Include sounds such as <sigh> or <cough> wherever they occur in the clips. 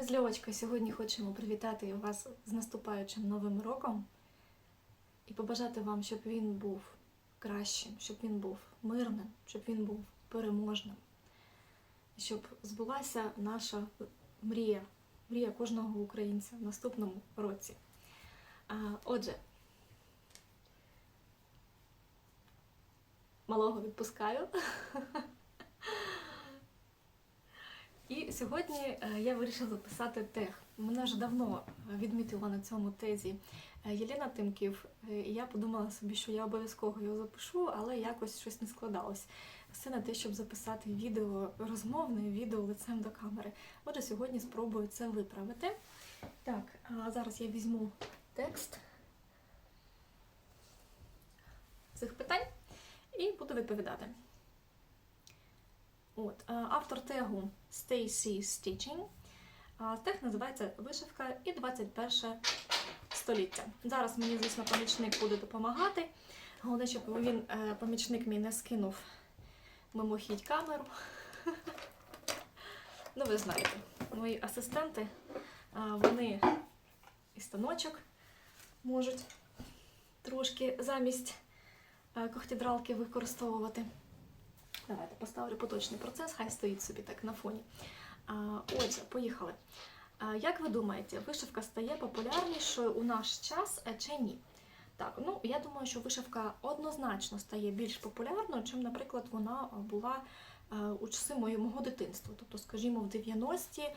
Ми з Льовочкою сьогодні хочемо привітати вас з наступаючим новим роком і побажати вам, щоб він був кращим, щоб він був мирним, щоб він був переможним, щоб збулася наша мрія, мрія кожного українця в наступному році. Отже, малого відпускаю. <laughs> І сьогодні е, я вирішила записати тег. Мене вже давно відмітила на цьому тезі е, Єлена Тимків. Е, І я подумала собі, що я обов'язково його запишу, але якось щось не складалось. Все на те, щоб записати відео, розмовне відео лицем до камери. Отже, сьогодні спробую це виправити. Так, зараз я візьму текст цих питань і буду відповідати. От, е, автор тегу Stacy Stitching. Тег називається Вишивка і 21 століття. Зараз мені, звісно, помічник буде допомагати. Головне, щоб він, е, помічник мій не скинув мимохідь камеру. <laughs> Ну, ви знаєте, мої асистенти, вони і станочок можуть трошки замість е, когтідралки використовувати. Давайте поставлю поточний процес, хай стоїть собі так на фоні. Отже, поїхали. Як ви думаєте, вишивка стає популярнішою у наш час чи ні? Так, ну я думаю, що вишивка однозначно стає більш популярною, чим, наприклад, вона була у часи мого дитинства. Тобто, скажімо, в 90-ті е,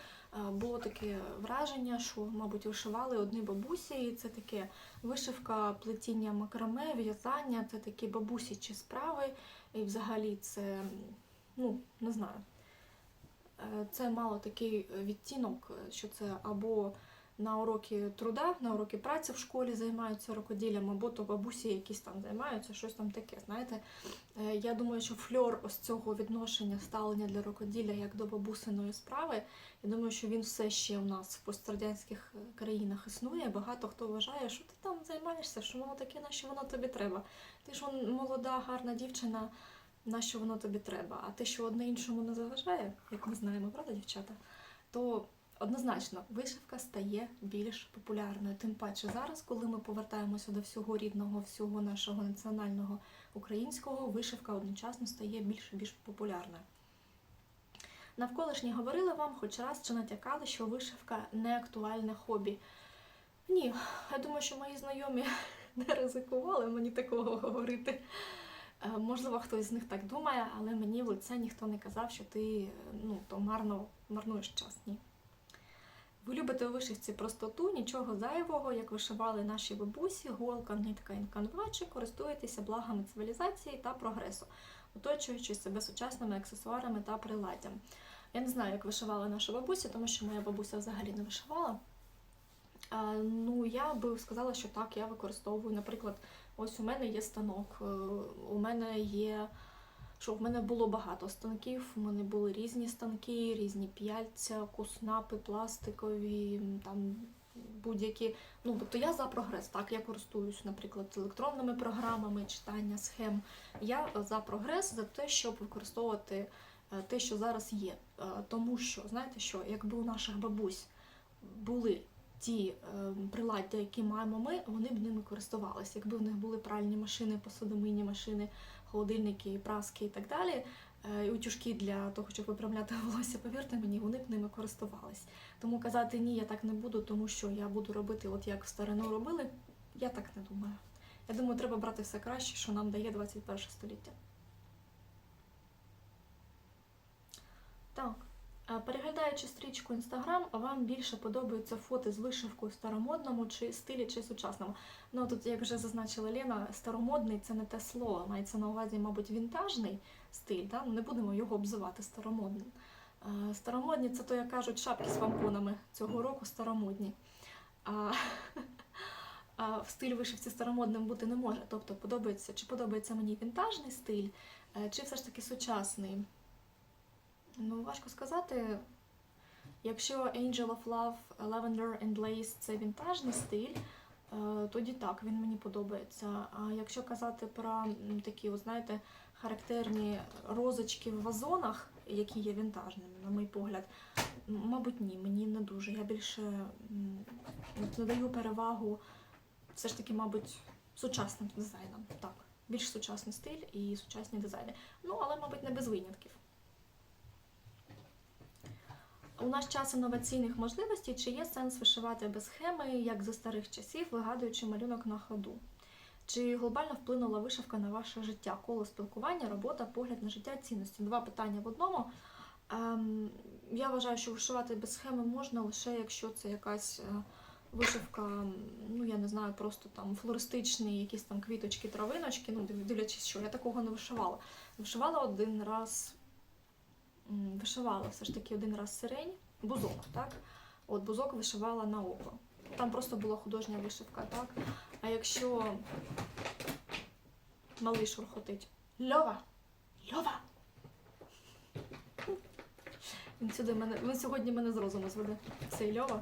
було таке враження, що, мабуть, вишивали одні бабусі, і це таке вишивка, плетіння макраме, в'язання, це такі бабусічі справи. І взагалі це, ну, не знаю, е, це мало такий відтінок, що це або на уроки труда, на уроки праці в школі займаються рукоділлям, або то бабусі якісь там займаються, щось там таке. Знаєте, Е, я думаю, що фльор ось цього відношення ставлення для рукоділля як до бабусиної справи. Я думаю, що він все ще у нас в пострадянських е, країнах існує. Багато хто вважає, що ти там займаєшся, що воно таке, на що воно тобі треба. Ти ж молода, гарна дівчина, на що воно тобі треба. А те, що одне іншому не заважає, як ми знаємо, правда, дівчата, то однозначно вишивка стає більш популярною. Тим паче зараз, коли ми повертаємося до всього рідного, всього нашого національного українського, вишивка одночасно стає більш і більш популярною. Навколишні говорили вам хоч раз чи натякали, що вишивка не актуальне хобі. Ні, я думаю, що мої знайомі <laughs> не ризикували мені такого говорити. Е, Можливо, хтось з них так думає, але мені в лице ніхто не казав, що ти е, ну, то марно марнуєш час. Ні. Ви любите у вишивці простоту, нічого зайвого, як вишивали наші бабусі, голка, нитка і канва, чи користуєтеся благами цивілізації та прогресу, оточуючи себе сучасними аксесуарами та приладдям. Я не знаю, як вишивали наші бабусі, тому що моя бабуся взагалі не вишивала. А, ну, я би сказала, що так, я використовую, наприклад, ось у мене є станок, е, у мене є. Що в мене було багато станків, у мене були різні станки, різні п'яльця, куснапи, пластикові, там будь-які. Ну, тобто я за прогрес. Так, я користуюсь, наприклад, електронними програмами, читання схем. Я за прогрес, за те, щоб використовувати е, те, що зараз є. Е, Тому що, знаєте що, якби у наших бабусь були ті е, приладдя, які маємо ми, вони б ними користувалися. Якби в них були пральні машини, посудомийні машини, холодильники, праски і так далі, е, і утюжки для того, щоб виправляти <laughs> волосся, повірте мені, вони б ними користувались. Тому казати ні, я так не буду, тому що я буду робити, от як в старину робили, я так не думаю. Я думаю, треба брати все краще, що нам дає 21 століття. Так. Е, Переглядаючи стрічку Інстаграм, вам більше подобаються фото з вишивкою в старомодному чи стилі, чи сучасному. Ну тут, як вже зазначила Лена, старомодний це не те слово, мається на увазі, мабуть, вінтажний стиль. Да? Ну, Не будемо його обзивати старомодним. Е, Старомодні це то, як кажуть, шапки з помпонами цього року старомодні. А, <laughs> а в стиль вишивці старомодним бути не може. Тобто подобається, чи подобається мені вінтажний стиль, е, чи все ж таки сучасний. Ну, важко сказати. Якщо Angel of Love, Lavender and Lace це вінтажний стиль, е, тоді так, він мені подобається. А якщо казати про такі, от, знаєте, характерні розочки в вазонах, які є вінтажними, на мій погляд. Мабуть, ні, мені не дуже. Я більше надаю перевагу все ж таки, мабуть, сучасним дизайнам. Так, більш сучасний стиль і сучасні дизайни. Ну, але, мабуть, не без винятків. У наш час інноваційних можливостей чи є сенс вишивати без схеми, як за старих часів, вигадуючи малюнок на ходу? Чи глобально вплинула вишивка на ваше життя, коло спілкування, робота, погляд на життя, цінності? Два питання в одному. Ем, я вважаю, що вишивати без схеми можна лише якщо це якась е, вишивка, ну я не знаю, просто там флористичні, якісь там квіточки, травиночки. Ну, див- дивлячись, що я такого не вишивала. Вишивала один раз, вишивала все ж таки один раз сирень, бузок, так? От бузок вишивала на око. Там просто була художня вишивка, так? А якщо малий шурхотить. Льова! Льова! Він, сюди мене, він сьогодні мене з розуму зведе. Цей Льова.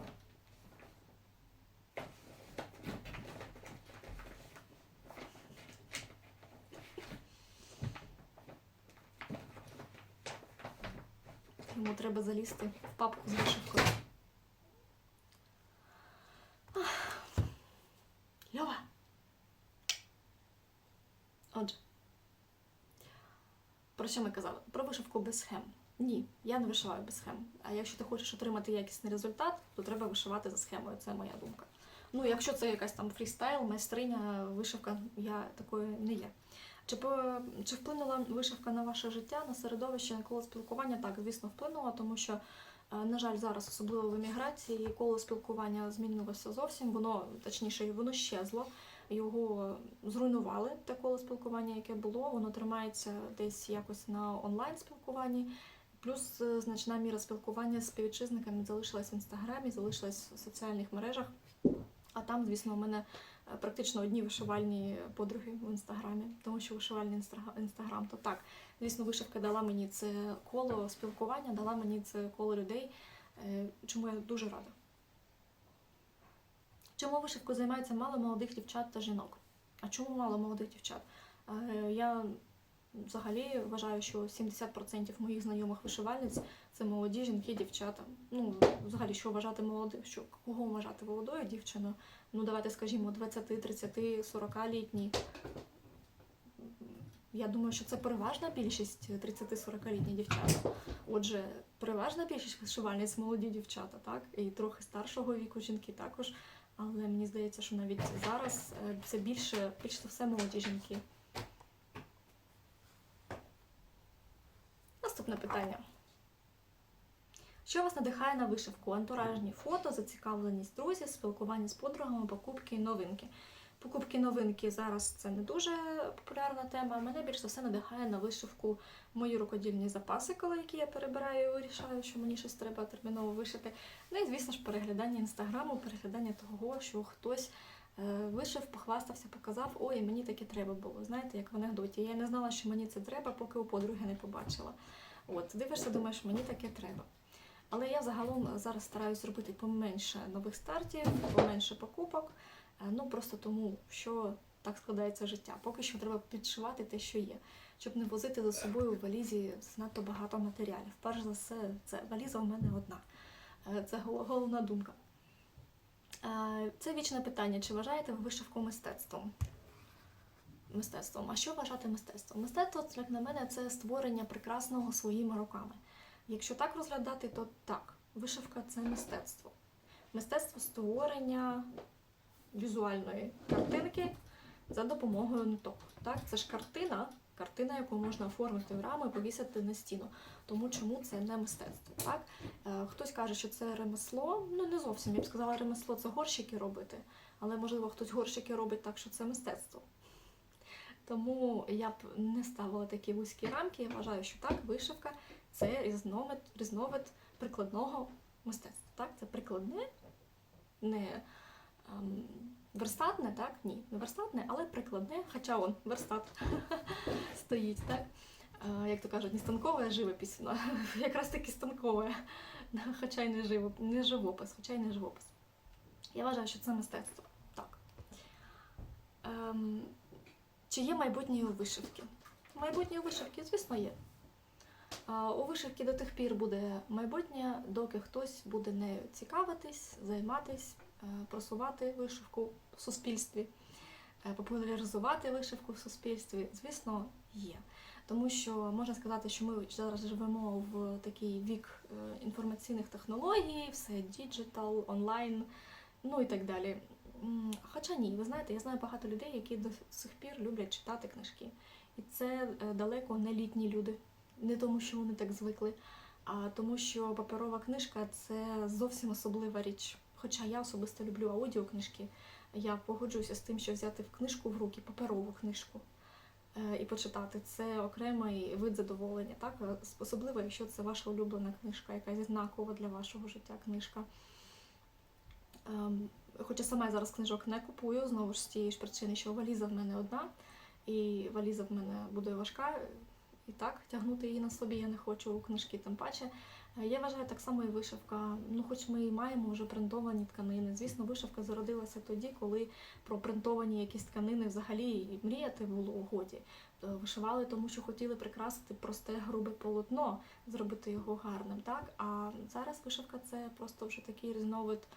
Йому треба залізти в папку з вишивкою. Льова! Отже, про що ми казали? Про вишивку без схем. Ні, я не вишиваю без схем. А якщо ти хочеш отримати якісний результат, то треба вишивати за схемою. Це моя думка. Ну, якщо це якась там фрістайл, майстриня, вишивка, я такою не є. Чи, чи вплинула вишивка на ваше життя, на середовище, на коло спілкування? Так, звісно, вплинула, тому що, е, на жаль, зараз, особливо в еміграції, коло спілкування змінилося зовсім. Воно, точніше, воно щезло. Його зруйнували те коло спілкування, яке було. Воно тримається десь якось на онлайн спілкуванні. Плюс е, значна міра спілкування з співвітчизниками залишилась в інстаграмі, залишилась в соціальних мережах. А там, звісно, у мене практично одні вишивальні подруги в інстаграмі, тому що вишивальний інстаграм, то так, звісно, вишивка дала мені це коло спілкування, дала мені це коло людей, е, чому я дуже рада. Чому вишивкою займається мало молодих дівчат та жінок? А чому мало молодих дівчат? Е, Я взагалі вважаю, що 70% моїх знайомих вишивальниць це молоді жінки, дівчата. Ну, взагалі, що вважати молодим, що кого вважати молодою дівчиною? Ну, давайте скажімо, 20, 30, 40 літні. Я думаю, що це переважна більшість 30-40-літні дівчата. Отже, переважна більшість вишивальниць молоді дівчата, так? І трохи старшого віку жінки також. Але мені здається, що навіть зараз е, це більше, більш все молоді жінки. Питання. Що вас надихає на вишивку? Антуражні фото, зацікавленість друзів, спілкування з подругами, покупки і новинки. Покупки новинки зараз це не дуже популярна тема. Мене більш за все надихає на вишивку мої рукодільні запаси, коли які я перебираю і вирішаю, що мені щось треба терміново вишити. Ну і звісно ж, переглядання інстаграму, переглядання того, що хтось е, вишив, похвастався, показав, ой, мені таке треба було. Знаєте, як в анекдоті. Я не знала, що мені це треба, поки у подруги не побачила. От, дивишся, думаєш, мені таке треба. Але я загалом зараз стараюсь робити поменше нових стартів, поменше покупок. Е, Ну просто тому, що так складається життя. Поки що треба підшивати те, що є, щоб не возити за собою в валізі занадто багато матеріалів. Перш за все, це валіза у мене одна. Е, Це головна думка. Е, Це вічне питання: чи вважаєте ви вишивку мистецтвом? Мистецтвом. А що вважати мистецтвом? Мистецтво, як на мене, це створення прекрасного своїми руками. Якщо так розглядати, то так, вишивка це мистецтво. Мистецтво створення візуальної картинки за допомогою ниток. Так, це ж картина, картина, яку можна оформити в раму і повісити на стіну. Тому чому це не мистецтво? Так? Е, Хтось каже, що це ремесло. Ну не зовсім. Я б сказала, ремесло це горщики робити, але можливо хтось горщики робить так, що це мистецтво. Тому я б не ставила такі вузькі рамки. Я вважаю, що так, вишивка це різновид, різновид прикладного мистецтва. Так? Це прикладне, не ем, верстатне, так? Ні, не верстатне, але прикладне, хоча он верстат <laughs> стоїть, так? Е, як то кажуть, не станкова живопись, ну, <laughs> якраз таки станкова, <laughs> хоча й не, живоп, не живопис, хоча й не живопис. Я вважаю, що це мистецтво. Так. Ем, чи є майбутнє у вишивки? Майбутнє у вишивки, звісно, є. У вишивки до тих пір буде майбутнє, доки хтось буде нею цікавитись, займатись, е, просувати вишивку в суспільстві, е, популяризувати вишивку в суспільстві, звісно, є. Тому що можна сказати, що ми зараз живемо в такий вік е, інформаційних технологій, все діджитал, онлайн, ну і так далі. Хоча ні, ви знаєте, я знаю багато людей, які до сих пір люблять читати книжки. І це е, далеко не літні люди. Не тому, що вони так звикли, а тому, що паперова книжка це зовсім особлива річ. Хоча я особисто люблю аудіокнижки, я погоджуюся з тим, що взяти в книжку в руки, паперову книжку е, і почитати. Це окремий вид задоволення, так? Е, Особливо, якщо це ваша улюблена книжка, якась знакова для вашого життя книжка. Ем, Хоча сама я зараз книжок не купую, знову ж з тієї ж причини, що валіза в мене одна, і валіза в мене буде важка, і так тягнути її на собі я не хочу у книжки, тим паче. Е, Я вважаю так само і вишивка. Ну, хоч ми і маємо вже принтовані тканини. Звісно, вишивка зародилася тоді, коли про принтовані якісь тканини взагалі мріяти було годі. Е, Вишивали, тому що хотіли прикрасити просте грубе полотно, зробити його гарним. Так? А зараз вишивка це просто вже такий різновид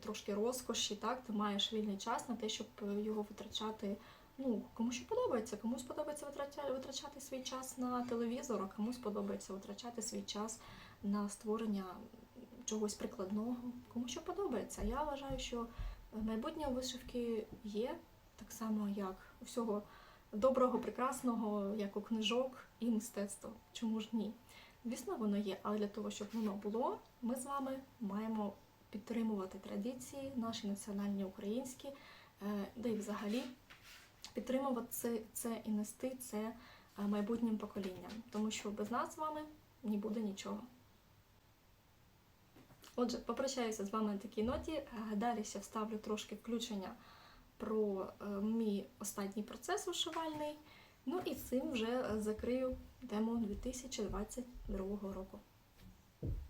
трошки розкоші. Так? Ти маєш вільний час на те, щоб його витрачати. Ну, кому що подобається, комусь подобається витрачати, витрачати свій час на телевізор, а комусь подобається витрачати свій час на створення чогось прикладного. Кому що подобається. Я вважаю, що майбутнє вишивки є так само, як у всього доброго, прекрасного, як у книжок і мистецтва. Чому ж ні? Звісно, воно є, але для того, щоб воно було, ми з вами маємо підтримувати традиції, наші національні українські, е, де і взагалі підтримувати це, це і нести це е, майбутнім поколінням, тому що без нас з вами не буде нічого. Отже, попрощаюся з вами на такій ноті. Е, Далі ще вставлю трошки включення про мій останній процес вишивальний. Ну і цим вже закрию тему 2022 року.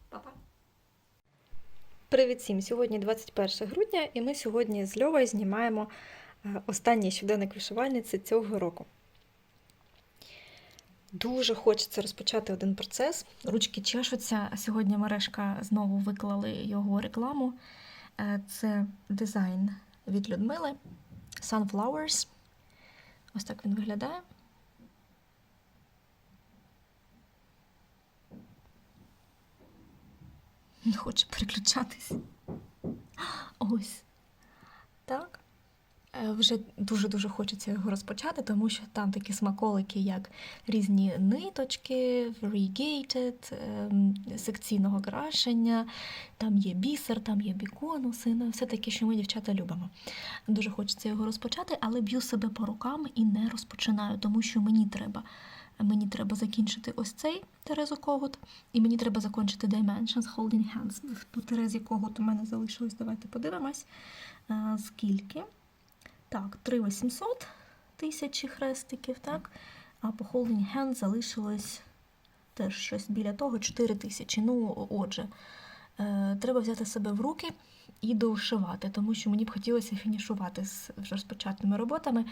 Па-па! Привіт всім! Сьогодні 21 грудня, і ми сьогодні з Льовою знімаємо е, останній щоденник вишивальниці цього року. Дуже хочеться розпочати один процес. Ручки чешуться. Сьогодні мережка знову виклали його рекламу. Е, Це дизайн від Людмили Sunflowers. Ось так він виглядає. Не хоче переключатись. Ось. Так. Е, Вже дуже-дуже хочеться його розпочати, тому що там такі смаколики, як різні ниточки, variegated, ем, секційного крашення, там є бісер, там є біконуси, ну, все таке, що ми, дівчата, любимо. Дуже хочеться його розпочати, але б'ю себе по рукам і не розпочинаю, тому що мені треба. Мені треба закінчити ось цей Терезу Когут, і мені треба закінчити Dimensions Holding Hands. По Терезі Когут у мене залишилось, давайте подивимось. А, скільки? Так, 3800 тисячі хрестиків, так? А по Holding Hands залишилось теж щось біля того 4 тисячі. Ну, отже, е, треба взяти себе в руки і довшивати, тому що мені б хотілося фінішувати з вже розпочатими роботами.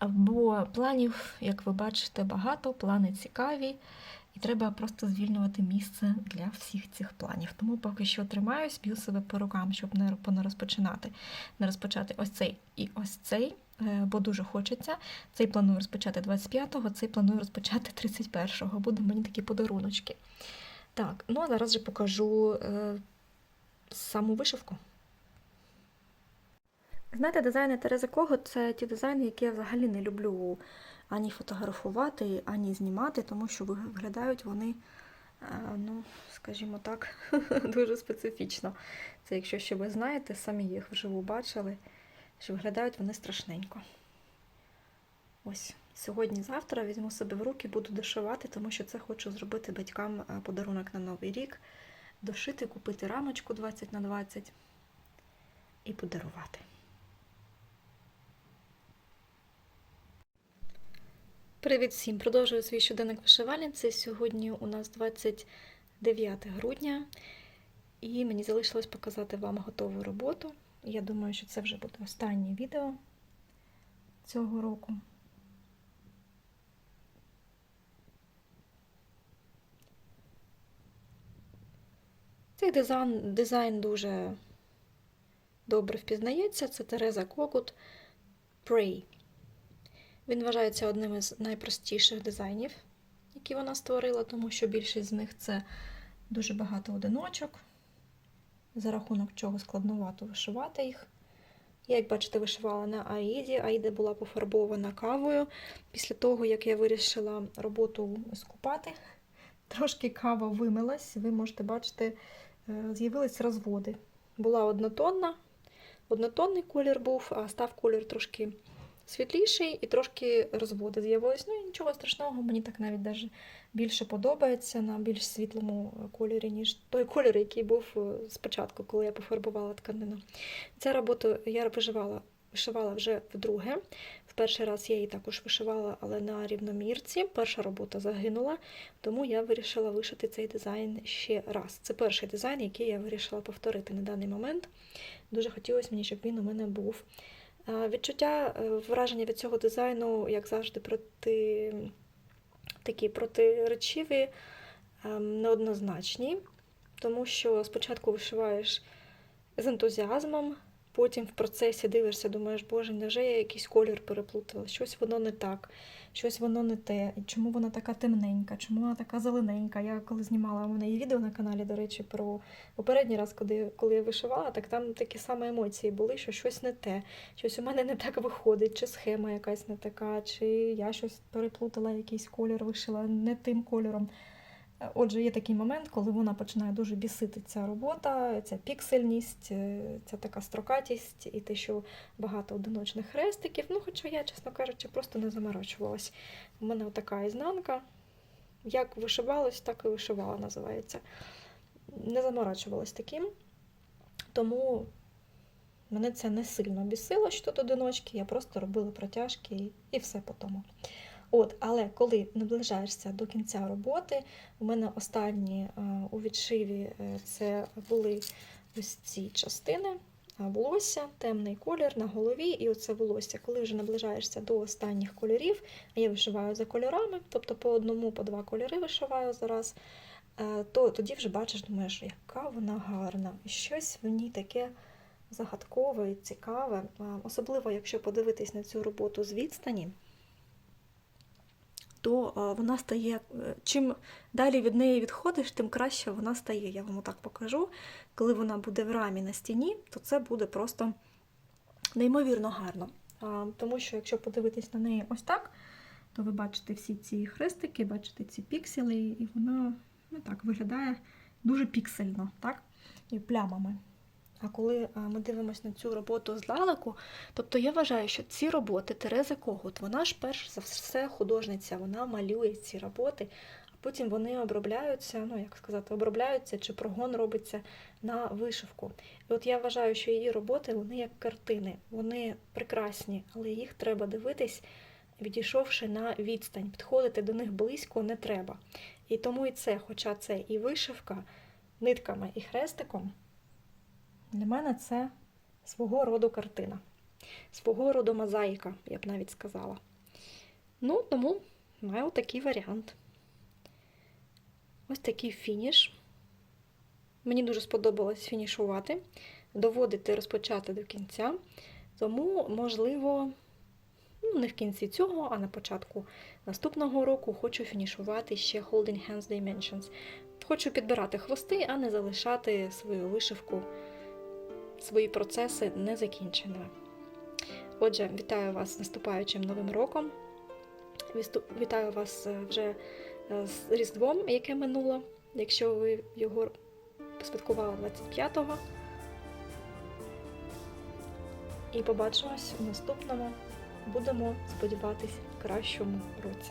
Бо планів, як ви бачите, багато, плани цікаві, і треба просто звільнювати місце для всіх цих планів. Тому поки що тримаюсь, б'ю себе по рукам, щоб не розпочинати. Не розпочати ось цей і ось цей, е, бо дуже хочеться. Цей планую розпочати 25-го, цей планую розпочати 31-го. Буде мені такі подаруночки. Так, ну а зараз же покажу е, саму вишивку. Знаєте, дизайни Терези Кого це ті дизайни, які я взагалі не люблю ані фотографувати, ані знімати, тому що виглядають вони, е, ну, скажімо так, <laughs> дуже специфічно. Це якщо ще ви знаєте, самі їх вживу бачили, що виглядають вони страшненько. Ось, сьогодні-завтра візьму себе в руки, буду дошивати, тому що це хочу зробити батькам е, подарунок на Новий рік, дошити, купити рамочку 20 на 20 і подарувати. Привіт всім! Продовжую свій щоденник вишивальниці. Сьогодні у нас 29 грудня, і мені залишилось показати вам готову роботу. Я думаю, що це вже буде останнє відео цього року. Цей дизайн, дизайн дуже добре впізнається. Це Тереза Кокут Prey. Він вважається одним із найпростіших дизайнів, які вона створила, тому що більшість з них це дуже багато одиночок, за рахунок чого складновато вишивати їх. Я, як бачите, вишивала на Аїді. Аїда була пофарбована кавою. Після того, як я вирішила роботу скупати, <laughs> трошки кава вимилась. Ви можете бачити, е, з'явились розводи. Була однотонна, однотонний колір був, а став колір трошки світліший і трошки розводи з'явились. Ну і нічого страшного, мені так навіть даже більше подобається на більш світлому кольорі, ніж той колір, який був е, спочатку, коли я пофарбувала тканину. Ця роботу я виживала, вишивала вже вдруге. В перший раз я її також вишивала, але на рівномірці. Перша робота загинула, тому я вирішила вишити цей дизайн ще раз. Це перший дизайн, який я вирішила повторити на даний момент. Дуже хотілося мені, щоб він у мене був. Відчуття, е, враження від цього дизайну, як завжди, проти такі протиречиві, ем, неоднозначні, тому що спочатку вишиваєш з ентузіазмом, потім в процесі дивишся, думаєш, боже, невже я якийсь колір переплутала? Щось воно не так, щось воно не те. І Чому вона така темненька, чому вона така зелененька? Я коли знімала у мене є відео на каналі, до речі, про попередній раз, коли, коли я вишивала, так там такі самі емоції були, що щось не те, щось у мене не так виходить, чи схема якась не така, чи я щось переплутала, якийсь колір вишила не тим кольором. Е, Отже, є такий момент, коли вона починає дуже бісити ця робота, ця піксельність, е, ця така строкатість і те, що багато одиночних хрестиків. Ну, хоча я, чесно кажучи, просто не заморочувалась. У мене така ізнанка. Як вишивалось, так і вишивала, називається. Не заморачувалась таким. Тому мене це не сильно бісило, що тут одиночки, я просто робила протяжки і, і все по тому. От, але коли наближаєшся до кінця роботи, у мене останні е, у відшиві е, це були ось ці частини. Волосся, темний колір на голові, і оце волосся. Коли вже наближаєшся до останніх кольорів, я вишиваю за кольорами, тобто по одному, по два кольори вишиваю зараз, е, то тоді вже бачиш, думаєш, яка вона гарна. Щось в ній таке загадкове і цікаве. Особливо, якщо подивитись на цю роботу з відстані, то вона стає, е, чим далі від неї відходиш, тим краще вона стає. Я вам так покажу. Коли вона буде в рамі на стіні, то це буде просто неймовірно гарно. Тому що, якщо подивитись на неї ось так, то ви бачите всі ці хрестики, бачите ці пікселі, і вона ну, так виглядає дуже піксельно, так? І плямами. А коли ми дивимося на цю роботу з лалаку, тобто я вважаю, що ці роботи Терези Когут, вона ж перш за все художниця, вона малює ці роботи, а потім вони обробляються, ну як сказати, обробляються чи прогон робиться на вишивку. І от я вважаю, що її роботи вони як картини, вони прекрасні, але їх треба дивитись, відійшовши на відстань. Підходити до них близько не треба. І тому і це, хоча це і вишивка нитками і хрестиком. Для мене це свого роду картина, свого роду мозаїка, я б навіть сказала. Ну, тому маю такий варіант. Ось такий фініш. Мені дуже сподобалось фінішувати, доводити розпочати до кінця. Тому, можливо, ну, не в кінці цього, а на початку наступного року хочу фінішувати ще Holding Hands Dimensions. Хочу підбирати хвости, а не залишати свою вишивку свої процеси незакінченими. Отже, вітаю вас з наступаючим новим роком. Вітаю вас е, вже е, з Різдвом, яке минуло, якщо ви його посвяткували 25-го. І побачимось у наступному. Будемо сподіватись кращому році.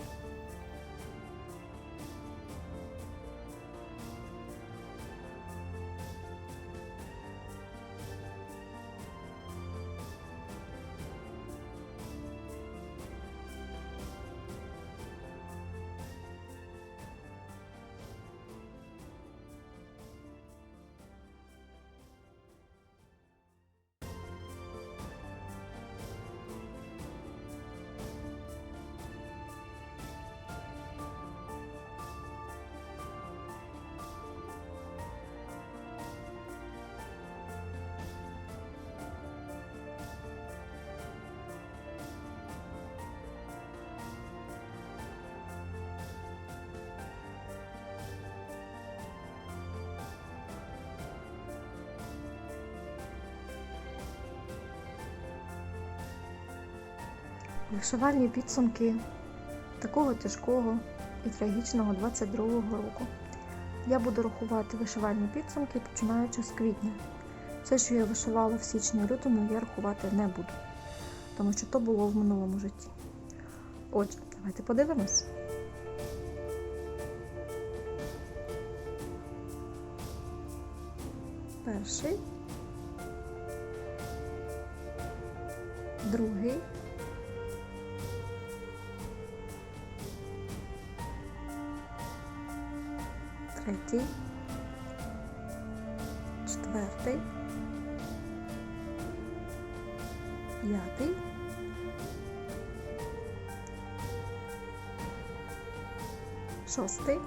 Вишивальні підсумки такого тяжкого і трагічного 22-го року. Я буду рахувати вишивальні підсумки починаючи з квітня. Все, що я вишивала в січні-лютому, я рахувати не буду, тому що то було в минулому житті. Отже, давайте подивимось. Перший, другий, третій, четвертий, п'ятий, шостий,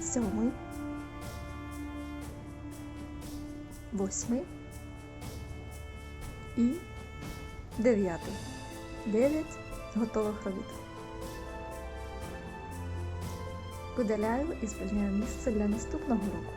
сьомий, восьмий. І дев'ятий. Дев'ять готових робіт. Видаляю і звільняю місце для наступного року.